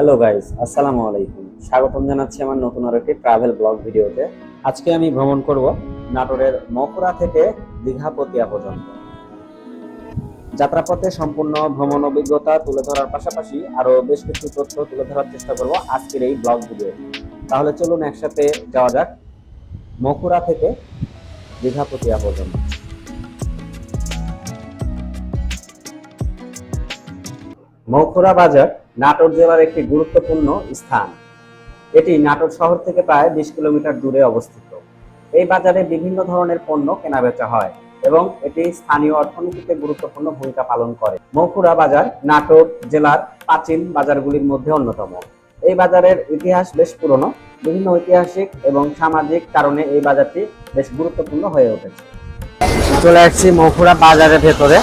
Hello guys আসসালামু আলাইকুম স্বাগতম জানাচ্ছি আমার নতুন আর একটি ট্রাভেল ব্লগ ভিডিওতে। আজকে আমি ভ্রমণ করব নাটোরের মকরা থেকে দীঘা পতিয়া পর্যন্ত। যাত্রাপথে সম্পূর্ণ ভ্রমণ অভিজ্ঞতা তুলে ধরার পাশাপাশি আরও বেশ কিছু তথ্য তুলে ধরার চেষ্টা করব আজকের এই ব্লগ ভিডিও তাহলে চলুন একসাথে যাওয়া যাক মকুরা থেকে দীঘা পতিয়া পর্যন্ত। মৌখুরা বাজার নাটোর জেলার একটি গুরুত্বপূর্ণ স্থান। এটি নাটোর শহর থেকে প্রায় বিশ কিলোমিটার দূরে অবস্থিত। এই বাজারে বিভিন্ন ধরনের পণ্য কেনাবেচা হয় এবং এটি স্থানীয় অর্থনীতিতে গুরুত্বপূর্ণ ভূমিকা পালন করে। মৌখুরা বাজার নাটোর জেলার প্রাচীন বাজারগুলির মধ্যে অন্যতম। এই বাজারের ইতিহাস বেশ পুরনো। বিভিন্ন ঐতিহাসিক এবং সামাজিক কারণে এই বাজারটি বেশ গুরুত্বপূর্ণ হয়ে উঠেছে। চলে আসছি মৌখুরা বাজারের ভেতরে।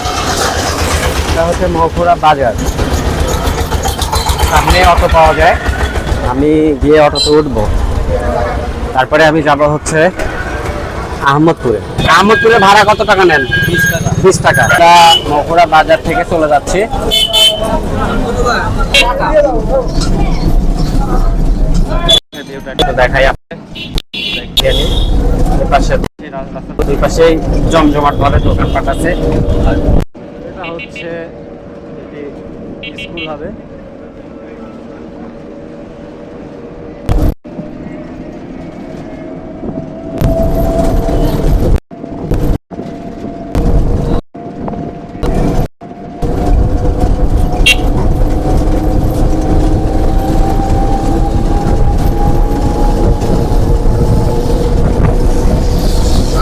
এটা হচ্ছে মৌখুরা বাজার। সামনে অটো পাওয়া যায়। আমি গিয়ে অটোতে উঠবো। তারপরে আমি যাব হচ্ছে আহমদপুরে। আহমদপুরে ভাড়া কত টাকা নেন? বিশ টাকা। বিশ তা মকুড়া বাজার থেকে চলে যাচ্ছি। দেখাই আপনাকে। দেখিয়ে নিই। এই পাশে জমজমাট ভাবে দোকানপাট আছে। এটা হচ্ছে স্কুল হবে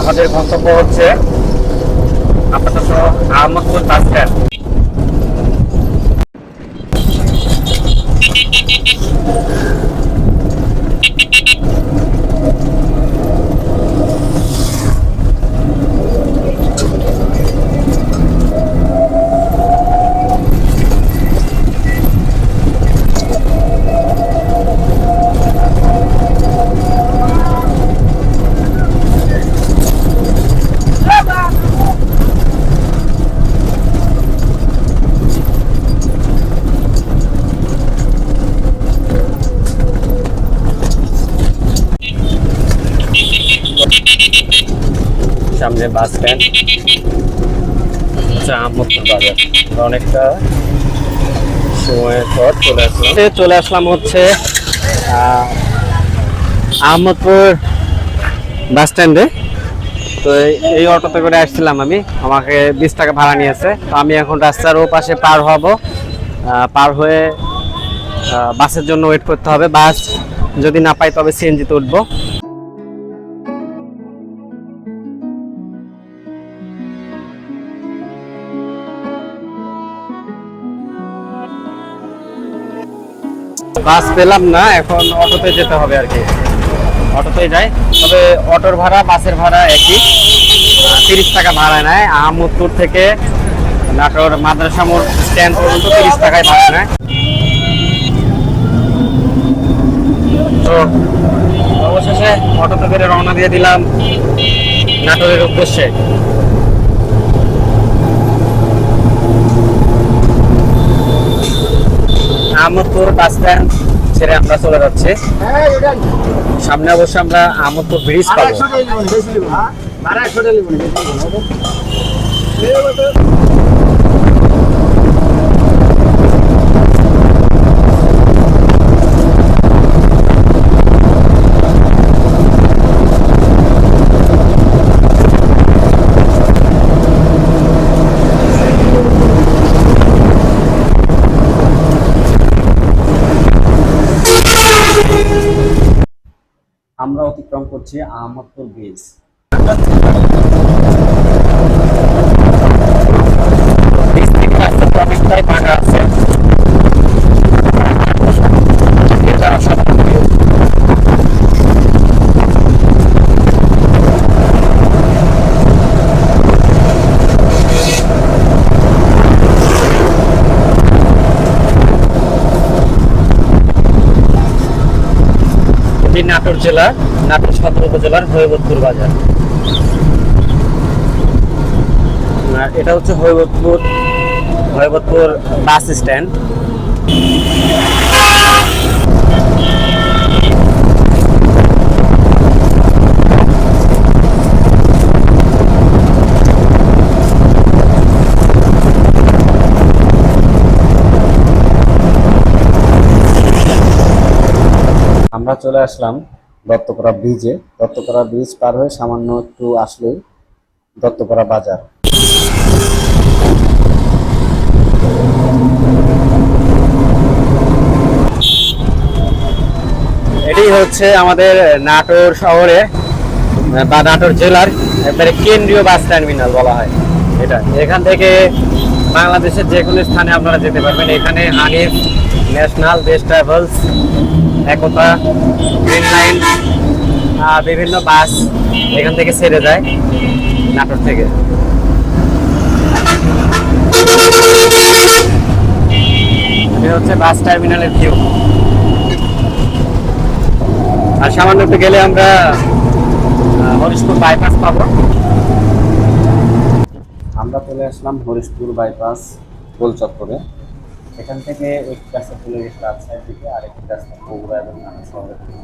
আমাদের গন্তব্য হচ্ছে আপাতত আহমদপুর বাস স্ট্যান্ড। সামনে বাস স্ট্যান্ড। আচ্ছা বাজার। অনেকটা সময়ের পর চলে আসলাম। চলে আসলাম হচ্ছে আহ, আহমদপুর বাস স্ট্যান্ডে। তো এই অটোতে করে আসছিলাম আমি। আমাকে বিশ টাকা ভাড়া নিয়েছে। তো আমি এখন রাস্তার ও পাশে পার হব। পার হয়ে বাসের জন্য ওয়েট করতে হবে। বাস যদি না পাই তবে সিএনজিতে উঠবো। বাস পেলাম না, এখন অটোতে যেতে হবে আর কি। অটোতে যাই। তবে অটোর ভাড়া, বাসের ভাড়া একই। তিরিশ টাকা ভাড়া নেয়। আহমদপুর থেকে নাটোর মাদ্রাসা মোড় স্ট্যান্ড পর্যন্ত তিরিশ টাকায় ভাড়া নেয়। তো অবশেষে অটোতে করে রওনা দিয়ে দিলাম নাটোরের উদ্দেশ্যে। আহমদপুর বাস স্ট্যান্ড ছেড়ে আমরা চলে যাচ্ছি। সামনে অবশ্য আমরা আমতপুর ব্রিজ পাবো। আমরা অতিক্রম করছি আহমদপুর ব্রিজ ব্রিজ থেকে ভাঙা আছে নাটোর জেলা, নাটোর সদর উপজেলার হৈবতপুর বাজার। এটা হচ্ছে হৈবতপুর হৈবতপুর বাস স্ট্যান্ড। আমরা চলে আসলাম দত্তকরা ব্রিজে। দত্তকরা ব্রিজ পার হয়ে সামান্য একটু আসলেই দত্তকরা বাজার। এটি হচ্ছে আমাদের নাটোর শহরে, বা নাটোর জেলার একবারে কেন্দ্রীয় বাস টার্মিনাল বলা হয় এটা। এখান থেকে বাংলাদেশের যে কোনো স্থানে আপনারা যেতে পারবেন। এখানে Hanif national, Desh travels Ekota green line বিভিন্ন বাস এখান থেকে ছেড়ে যায় নাটোর থেকে। এটা হচ্ছে বাস টার্মিনালের ভিউ আর সামান্য একটু গেলে আমরা হরিশপুর বাইপাস পাবো। আমরা চলে আসলাম হরিশপুর বাইপাস গোল চত্বরে এখান থেকে একটি রাস্তা চলে গেছে রাজশাহীর দিকে আর একটি রাস্তা বগুড়া এবং শহরের দিকে।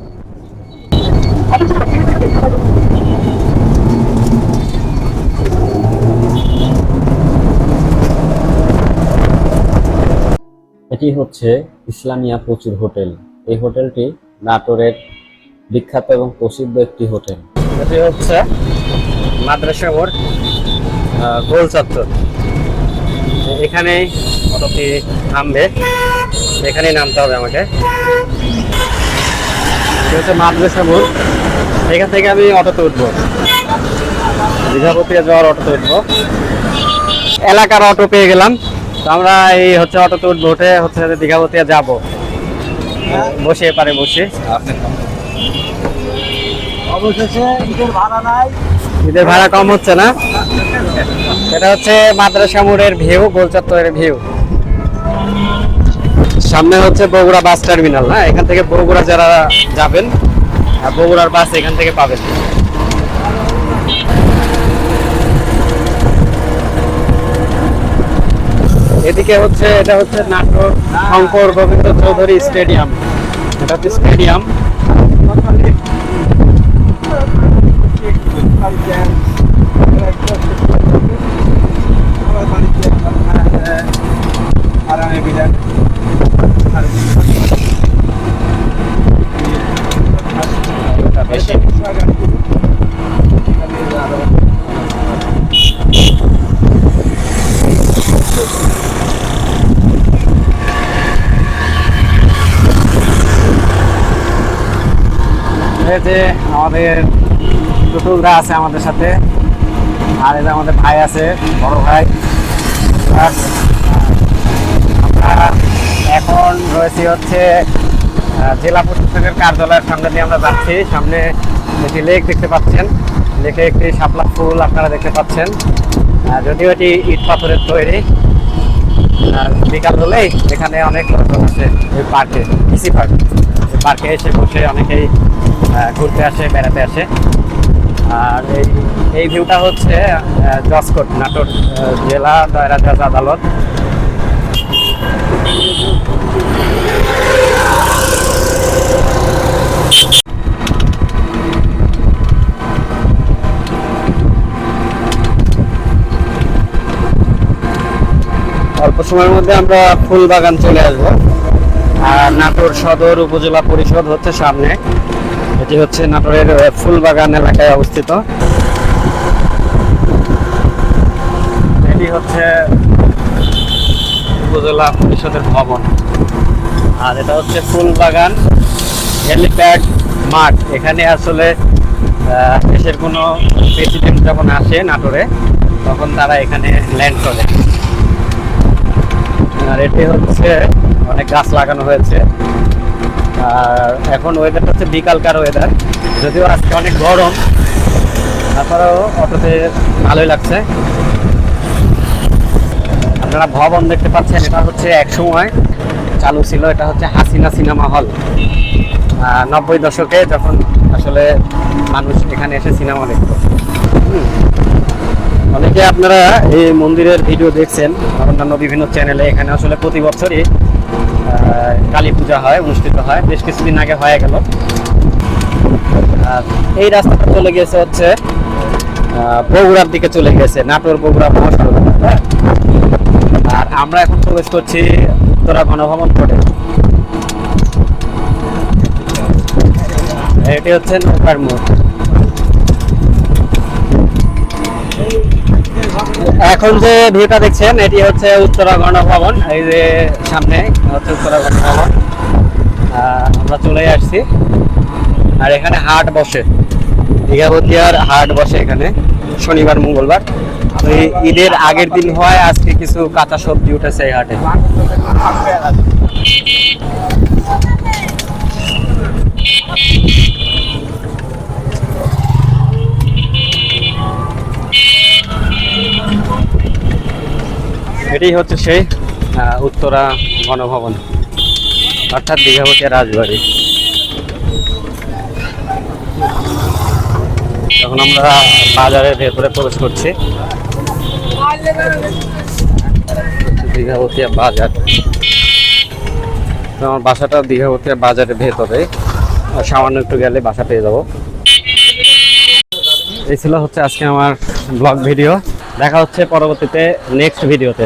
এটি হচ্ছে ইসলামিয়া প্রচুর হোটেল। এই হোটেলটি নাটোরের বিখ্যাত এবং প্রসিদ্ধ একটি হোটেল। এটি হচ্ছে মাদ্রাসা মোড় আহ, গোল চত্বর এখানেই অটোটি নামবে এখানেই নামতে হবে আমাকে। হচ্ছে এখান থেকে আমি অটোতে উঠবো। দীঘাপতিয়ে যাওয়ার অটোতে উঠবো। এলাকার অটো পেয়ে গেলাম। তো আমরা এই হচ্ছে অটোতে উঠবো, উঠে হচ্ছে দীঘাপতিয়া যাব। বসে এপারে বসে। অবশেষে ঈদের ভাড়া নাই। ঈদের ভাড়া কম হচ্ছে না? এটা হচ্ছে মাদ্রাসা মোড়ের ভিউ, গোলচত্বরের ভিউ। সামনে হচ্ছে বগুড়া বাস টার্মিনাল, না? এখান থেকে বগুড়া যারা যাবেন বগুড়ার বাস এখান থেকে পাবেন। এদিকে হচ্ছে, এটা হচ্ছে নাটক শঙ্কর গোবিন্দ চৌধুরী স্টেডিয়াম। এটা হচ্ছে স্টেডিয়াম। আরামে বিদায় এই যে আমাদের টুটুলরা আছে আমাদের সাথে। আর যে আমাদের ভাই আছে, বড় ভাই। এখন রয়েছি হচ্ছে জেলা প্রশাসকের কার্যালয়ের সামনে দিয়ে আমরা যাচ্ছি। সামনে একটি লেক দেখতে পাচ্ছেন। লেকে একটি শাপলা ফুল আপনারা দেখতে পাচ্ছেন। যদিও এটি ইট পাথরের তৈরি। বিকাল হলেই এখানে অনেক লোকজন আসে এই পার্কে কৃষি পার্ক। পার্কে এসে বসে অনেকেই ঘুরতে আসে, বেড়াতে আসে। আর এই এই ভিউটা হচ্ছে জসকোট নাটোর জেলা দায়রা জজ আদালত। অল্প সময়ের মধ্যে আমরা ফুল বাগান চলে আসব। আর নাটোর সদর উপজেলা পরিষদ হচ্ছে সামনে। এটি হচ্ছে নাটোরের ফুলবাগান এলাকায় অবস্থিত। এটি হচ্ছে উপজেলা পরিষদের ভবন। আর এটা হচ্ছে ফুলবাগান হেলিপ্যাড মাঠ। এখানে আসলে দেশের কোনো প্রেসিডেন্ট যখন আসে নাটোরে, তখন তারা এখানে ল্যান্ড করে। আর এটি হচ্ছে, অনেক গাছ লাগানো হয়েছে। আর এখন ওয়েদারটা হচ্ছে বিকালকার ওয়েদার যদিও আজকে অনেক গরম তারপরেও অটোতে ভালোই লাগছে। আপনারা ভবন দেখতে পাচ্ছেন, এটা হচ্ছে এক সময় চালু ছিল, এটা হচ্ছে হাসিনা সিনেমা হল। নব্বই দশকে যখন আসলে মানুষ এখানে এসে সিনেমা দেখতো। অনেকে আপনারা এই মন্দিরের ভিডিও দেখছেন, অন্যান্য বিভিন্ন চ্যানেলে এখানে আসলে প্রতি বছরই কালী পূজা হয়, অনুষ্ঠিত হয়। বেশ কিছুদিন আগে হয়ে গেল। এই রাস্তাটা চলে গেছে হচ্ছে বগুড়ার দিকে চলে গেছে নাটোর বগুড়া মহাসড়ক। হ্যাঁ? আর আমরা এখন প্রবেশ করছি উত্তরা গণভবন রোডে। এটি হচ্ছে নৌকার মোড়। এখন যে ভিউটা দেখছেন, এটি হচ্ছে উত্তরা ভবন এই যে সামনে হচ্ছে উত্তরা ভবন আমরা চলে আসছি। আর এখানে হাট বসে। দীঘাবতিয়ার হাট বসে এখানে, শনিবার, মঙ্গলবার। ঈদের আগের দিন হয়, আজকে কিছু কাঁচা সবজি উঠেছে এই হাটে। এটি হচ্ছে সেই উত্তরা গণভবন, অর্থাৎ দীঘাবতীয়া রাজবাড়ি। এখন আমরা বাজারের ভেতরে প্রবেশ করছি। দীঘাবতীয়া বাজার। আমার বাসাটা দীঘাবতীয়া বাজারের ভেতরে। সামান্য একটু গেলে বাসা পেয়ে যাব। এই ছিল হচ্ছে আজকে আমার ব্লগ ভিডিও দেখা হচ্ছে পরবর্তীতে নেক্সট ভিডিওতে